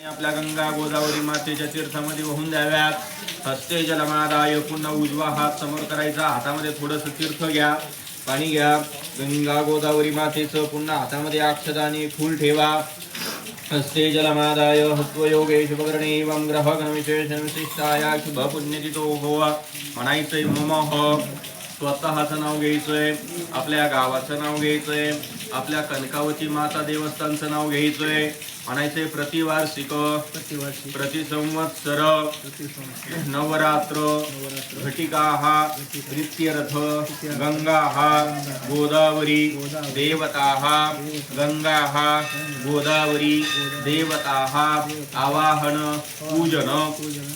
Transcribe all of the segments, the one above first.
आपल्या गंगा गोदावरी मातेच्या तीर्थामध्ये वाहून द्याव्यात हस्ते जलमादाय पुन्हा उजवा हात समोर करायचा. हातामध्ये थोडंसं तीर्थ घ्या पाणी घ्या. गंगा गोदावरी मातेचं पुन्हा हातामध्ये अक्षदाने फूल ठेवा. हस्ते जलमादाय हत्वयोगे शुभकरणे एवं ग्रह गणविशेष विशिष्टाया शुभ पुण्यतितो होवा म्हणायचंय मम स्वतःचं नाव घ्यायचंय आपल्या गावाचं नाव घ्यायचंय आपल्या कनकावती माता देवस्थानचं नाव घ्यायचंय. म्हणायचंय प्रतिवार्षिक प्रतिवर्षी प्रतिसंवत्सर नवरात्र घटिका हा नित्यरथ गंगा हा गोदावरी देवता हा गंगा हा गोदावरी देवता हा आवाहन पूजन. पूजन.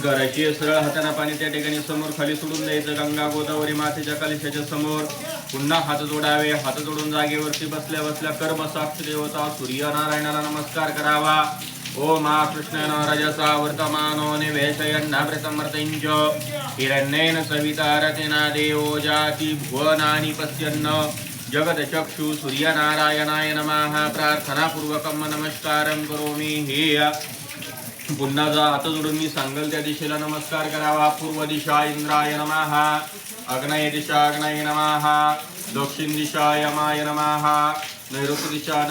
करायची सरळ हाताना पाणी त्या ठिकाणी समोर खाली सोडून द्यायचं. गंगा गोदावरी मातेच्या कलशाच्या समोर. पुन्हा हात जोडावे. हात जोडून जागेवरती बसल्या बसल्या कर्म देवता सूर्यनारायणाला नमस्कार करावा. ओ मा कृष्ण रजसा वर्तमानो निवेशयन्नामृतमर्तञ्च हिरण्येन सविता रतेना देवो जाति भुवनानि पश्यन्न. जगदचक्षु सूर्यनारायणाय नमः. प्रार्थनापूर्वकं नमस्कारं करोमि. हे पुन्हा जा आता जोडून मी सांगल त्या दिशेला नमस्कार करावा. पूर्व दिशा इंद्राय नमः अग्नय दिशा अग्नय नमः दक्षिण दिशा यमाय नमः नैऋत्य दिशा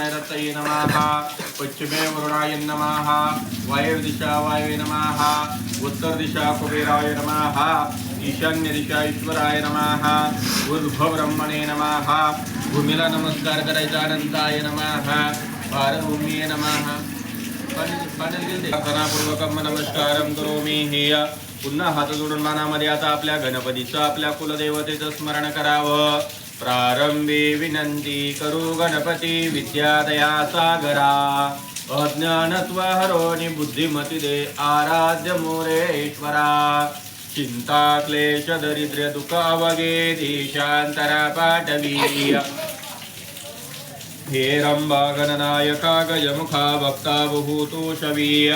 नमः पश्चिमे वरुणाय नमः वायुर्दिशा वायवे नमः उत्तर दिशा कुबेराय नमः ईशान्य दिशा ईश्वराय नमः ब्रह्मणे नमः भूमीला नमस्कार करायचा अनंताय नमः भारभूमीये नमः. प्रार्थनापूर्वकम नमस्कारम करोमी हे पुन्हा हात जोडून मानामध्ये आता आपल्या गणपतीचं आपल्या कुलदेवतेचं स्मरण करावं प्रारंभी विनंती करू गणपती विद्यादया सागरा अज्ञानत्व हरोनी बुद्धिमती दे आराध्य मोरेश्वरा चिंता क्लेश दरिद्र दुःख अवगे देशांतरा पाठवी हे रंबा गजमुखा भक्ता बहुतोषवीय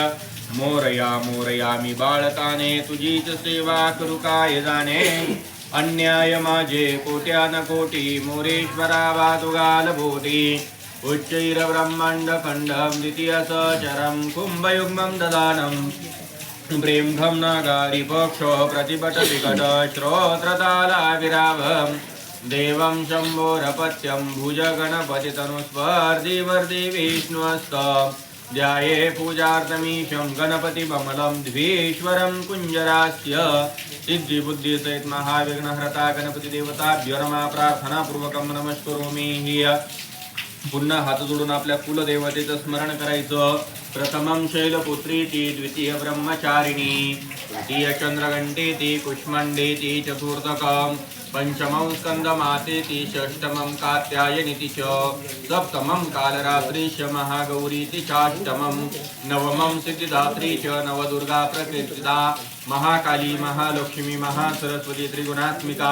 मोरया मोरया मी बाळताने तुझीच सेवा करू काय जाणे? अन्याय माझे कोट्यान कोटी मोरेश्वरा वादुगाल भोटी उच्चैर ब्रह्मांड खंडम द्वितीय चरम कुंभयुग्मं ददानम देवं शम्भोरपत्यं भुजगणपतितनुस्पर्धि ध्याये पूजार्थमीशं गणपतिबमलं द्वीश्वरं कुञ्जरास्य सिद्धिबुद्धिसहित महाविघ्नहरता गणपतिदेवताभ्यो प्रार्थनापूर्वकं नमस्करोमि। हि पुन्हा हात जोडून आपल्या कुलदेवतेचं स्मरण करायचं। प्रथमं शैलपुत्रीति द्वितीय ब्रह्मचारिणी तृतीय कुष्मण्डेति चतुर्थकं पंचमं स्कन्दमातेति षष्टमं कात्यायनिति च सप्तमं कालरात्रीश महागौरीति चाष्टमं नवमं सिद्धिदात्री च नवदुर्गा प्रकृतिदा महाकाली महालक्ष्मी महासरस्वती त्रिगुणात्मिका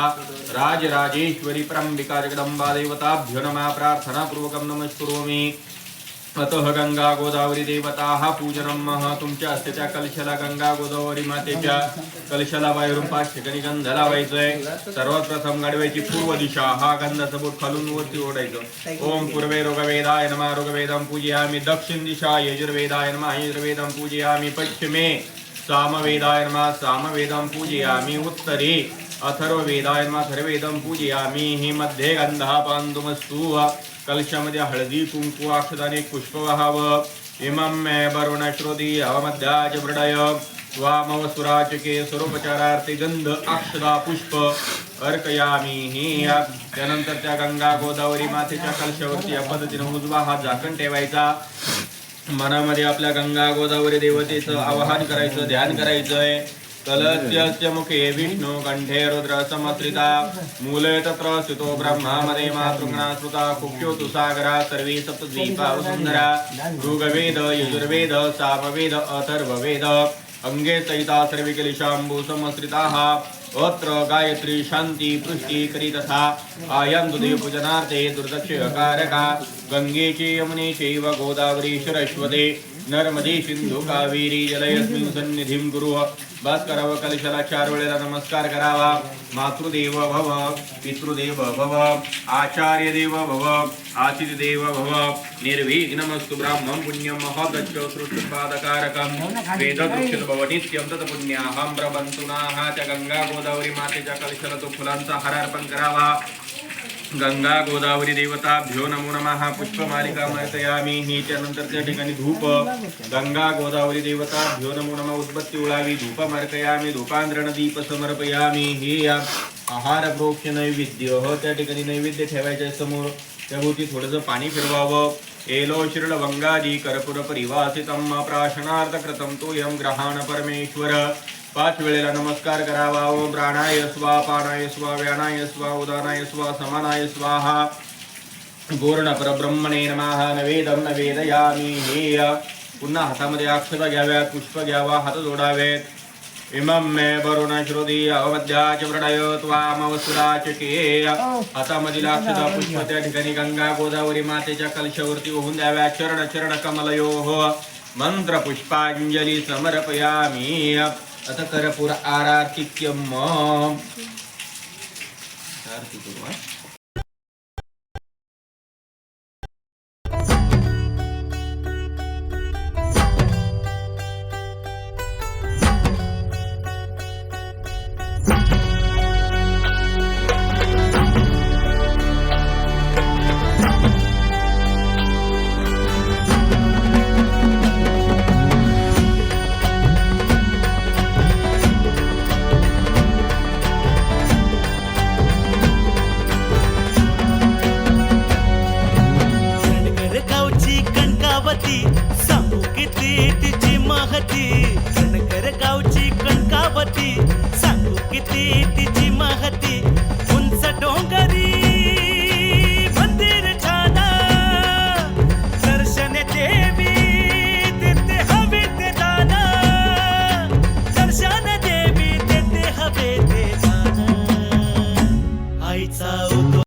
राजराजेश्वरी प्रम्बिका जगदम्बा देवताभ्यो नमः प्रार्थनापूर्वकं नमस्कुरोमि। अतः गंगा गोदावरी देवता हा पूजनम मह तुमच्या हस्ते त्या कलशाला गंगा गोदावरी मातेच्या कलशाला बाहेरून पाच ठिकाणी गंध लावायचंय सर्वात प्रथम गाडवायची पूर्व दिशा हा गंधाचं बोट खालून वरती ओढायचं ओम पूर्वे रोगवेदाय नमा। रोगवेदम पूजयामी। दक्षिण दिशा यजुर्वेदाय नमा। यजुर्वेदम पूजयामी। पश्चिमे सामवेदाय नमा। सामवेदम पूजयामी। उत्तरे अथर्ववेदाय नमा। अथर्ववेदम पूजयामी। हि मध्ये गंधा पांदुमस्तु कलशामध्ये हळदी कुंकू अक्षदाने पुष्प वहावं. इमं मे वरुण श्रोती अवमध्याच मृडय वामवसुराचके स्वरूपचारार्थी गंध अक्षदा पुष्प अर्कयामी ही. त्यानंतर त्या गंगा गोदावरी मातेच्या कलशावरती या पद्धतीने उजवा हा झाकण ठेवायचा. मनामध्ये आपल्या गंगा गोदावरी देवतेचं आवाहन करायचं ध्यान करायचंय. कलत्यस्य मुखे विष्णु कण्ठे रुद्रसमत्रिता मूले तत्र स्थितो ब्रह्मामध्ये मातृगणा श्रुता कुक्षो तु सागरा सर्वे सप्तद्वीपा वसुंधरा ऋग्वेद यजुर्वेद सामवेद अथर्ववेद अंगे सहिता सर्वे कलिशांबू समश्रिताः अत्र गायत्री शान्ति पृष्टी करी तथा आयं दुदेवपूजनार्थे दुर्दक्षकारका गंगेचे यमुने चैव गोदावरी सरस्वते नर्मदी सिंधू कावेरी जलयस्मिन सन्निधिं गुरु भास्कर व कलशाला चार वेळेला नमस्कार करावा। मातृदेव भव पितृदेव भव आचार्य देव भव आचित देव भव। निर्विघ्नमस्तु ब्राह्मं पुण्यं महगच्छ सृष्टिपादकारकं। वेददृक्षित भव नित्यं तत् पुण्याहं प्रबंतुनाः च गंगा गोदावरी मातेच्या कलशाला तो फुलांचा हार अर्पण करावा। गंगा गोदावरी देवताभ्यो नमो नमः पुष्पमालिका मर्तयामी ही त्यानंतर त्या ठिकाणी धूप. गंगा गोदावरी देवताभ्यो नमो नमः उद्बत्ती उळावी धूप मर्तयामी धूपांद्रण दीप समर्पयामी। हे आहार प्रोक्ष नैवेद्य. हो त्या ठिकाणी नैवेद्य ठेवायच्या समोर त्याभोवती थोडंसं पाणी फिरवावं. एलो शिरळ गंगाजी कर्पूर परिवासितम प्राशनार्थ कृतम तो यम ग्रहाण परमेश्वर। पाच वेळेला नमस्कार करावा. ओम प्राणाय स्वा पानाय स्वा व्यानाय स्वा उदानाय स्वा समानाय स्वाहा. गोर्ण परब्रह्मणे नमः. नवेदम नवेदयामी. हेय पुन्हा हातामध्ये अक्षता घ्याव्यात पुष्प घ्यावा हात जोडावेत. इमं मे वरुण श्रुती अवमध्याच प्रणय त्वामवसुराच केय हातामधील अक्षता पुष्प त्या ठिकाणी गंगा गोदावरी मातेच्या कलशावरती होऊन द्याव्या. चरण चरण कमलयो. मंत्र पुष्पांजली समर्पयामी. अथ कर्पूर आरार्तिक्यम आरती करू हा. रणकर कणकावती सांगू किती तिची महती. कणकर गावची कणकावती सांगू किती तिची महती.